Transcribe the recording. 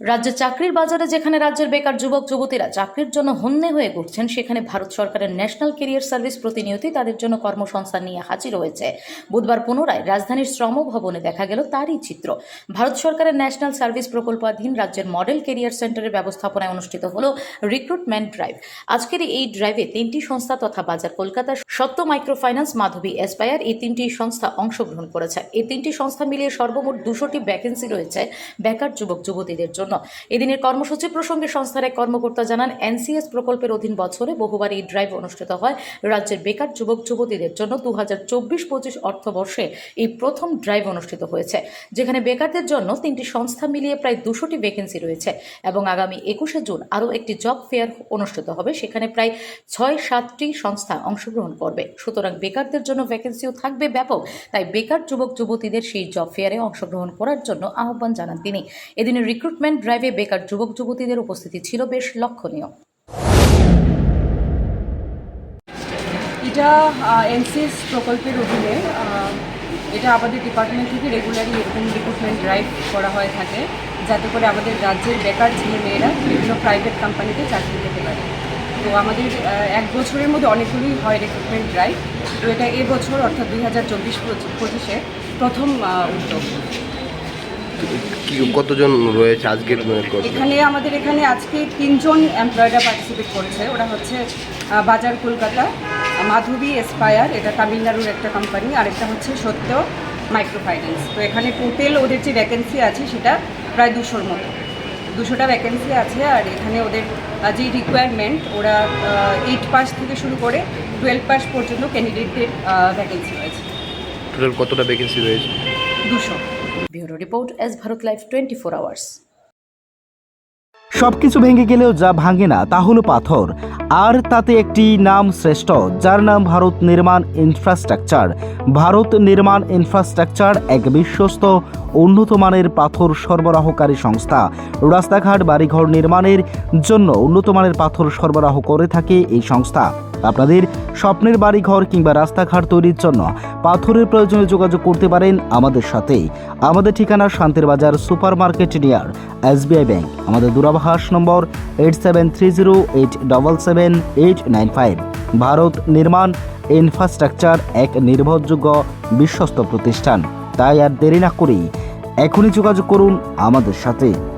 রাজ্যের চাকরির বাজারে যেখানে রাজ্যের বেকার যুবক, যুবতীরা চাকরির জন্য হন্যে হয়ে ঘুরছেন, সেখানে ভারত সরকারের ন্যাশনাল কেরিয়ার সার্ভিস প্রতিনিয়তই তাদের জন্য কর্মসংস্থান নিয়ে হাজির হয়েছে। বুধবার পুনরায় রাজধানীর শ্রম ভবনে দেখা গেল তারই চিত্র। ভারত সরকারের ন্যাশনাল সার্ভিস প্রকল্পাধীন রাজ্যের মডেল কেরিয়ার সেন্টারের ব্যবস্থাপনায় অনুষ্ঠিত হল রিক্রুটমেন্ট ড্রাইভ। আজকের এই ড্রাইভে তিনটি সংস্থা তথা বাজার কলকাতার সত্য মাইক্রো ফাইন্যান্স মাধবী এসপায়ার এই তিনটি সংস্থা অংশগ্রহণ করেছে। এই তিনটি সংস্থা মিলিয়ে সর্বমোট দুশোটি ভ্যাকেন্সি রয়েছে বেকার যুবক, যুবতীদের জন্য। এদিনের কর্মসূচি প্রসঙ্গে সংস্থার এক কর্মকর্তা জানান, এনসিএস প্রকল্পের অধীন বছরে বহুবার এই ড্রাইভ অনুষ্ঠিত হয়। রাজ্যের বেকার যুবক যুবতীদের জন্য দু হাজার চব্বিশ পঁচিশ অর্থবর্ষে এই প্রথম ড্রাইভ অনুষ্ঠিত হয়েছে, যেখানে বেকারদের জন্য তিনটি সংস্থা মিলিয়ে প্রায় দুশোটি ভ্যাকেন্সি রয়েছে এবং আগামী একুশে জুন আরও একটি জব ফেয়ার অনুষ্ঠিত হবে, সেখানে প্রায় ছয় সাতটি সংস্থা অংশগ্রহণ করবে। সুতরাং বেকারদের জন্য ভ্যাকেন্সিও থাকবে ব্যাপক, তাই বেকার যুবক যুবতীদের সেই জব ফেয়ারে অংশগ্রহণ করার জন্য আহ্বান জানান তিনি। এদিনের রিক্রুটমেন্ট ড্রাইভে বেকার যুবক যুবতীদের উপস্থিতি ছিল বেশ লক্ষণীয়। এটা এনসিএস প্রকল্পের অধীনে এটা আমাদের ডিপার্টমেন্ট থেকে রেগুলারলি এরকম রিক্রুটমেন্ট ড্রাইভ করা হয়ে থাকে, যাতে করে আমাদের রাজ্যের বেকার ছেলেমেয়েরা বিভিন্ন প্রাইভেট কোম্পানিতে চাকরি পেতে পারে। তো আমাদের এক বছরের মধ্যে অনেকগুলোই হয় রিক্রুটমেন্ট ড্রাইভ তো এটা এবছর অর্থাৎ দুই হাজার চব্বিশ পঁচিশে প্রথম উদ্যোগ। কি কতজন রয়েছে আজকের এখানে আমাদের এখানে আজকে তিনজন এমপ্লয়াররা পার্টিসিপেট করছে। ওরা হচ্ছে বাজার কলকাতা মাধবী এসপায়ার এটা তামিলনাড়ুর একটা কোম্পানি আরেকটা হচ্ছে সত্য মাইক্রো ফাইন্যান্স তো এখানে টোটাল ওদের যে ভ্যাকেন্সি আছে সেটা প্রায় দুশোর মতো। দুশোটা ভ্যাকেন্সি আছে আর এখানে ওদের যে রিকোয়ারমেন্ট ওরা এইট পাস থেকে শুরু করে টুয়েলভ পাস পর্যন্ত ক্যান্ডিডেটদের ভ্যাকেন্সি রয়েছে। টোটাল কতটা ভ্যাকেন্সি রয়েছে? দুশো। Bureau report S Bharat live twenty four hours. সবকিছু ভেঙে গেলেও যা ভাঙে না, তা হলো পাথর। আর তাতে একটি নাম শ্রেষ্ঠ, যার নাম ভারত নির্মাণ ইনফ্রাস্ট্রাকচার। ভারত নির্মাণ ইনফ্রাস্ট্রাকচার এক বিশ্বস্ত, উন্নত মানের পাথর সরবরাহকারী সংস্থা। রাস্তাঘাট, বাড়িঘর নির্মাণের জন্য উন্নত মানের পাথর সরবরাহ করে থাকে এই সংস্থা। আপনাদের স্বপ্নের বাড়িঘর কিংবা রাস্তাঘাট তৈরির জন্য পাথরের প্রয়োজনে যোগাযোগ করতে পারেন আমাদের সাথে। আমাদের ঠিকানা Shantir Bazar super market near SBI bank. আমাদের দূরাভাষ নম্বর eight seven three zero eight double seven eight nine five. Bharat Nirman infrastructure এক নির্ভরযোগ্য বিশ্বস্ত প্রতিষ্ঠান। তাই আর দেরি না করেই এখনই যোগাযোগ করুন আমাদের সাথে।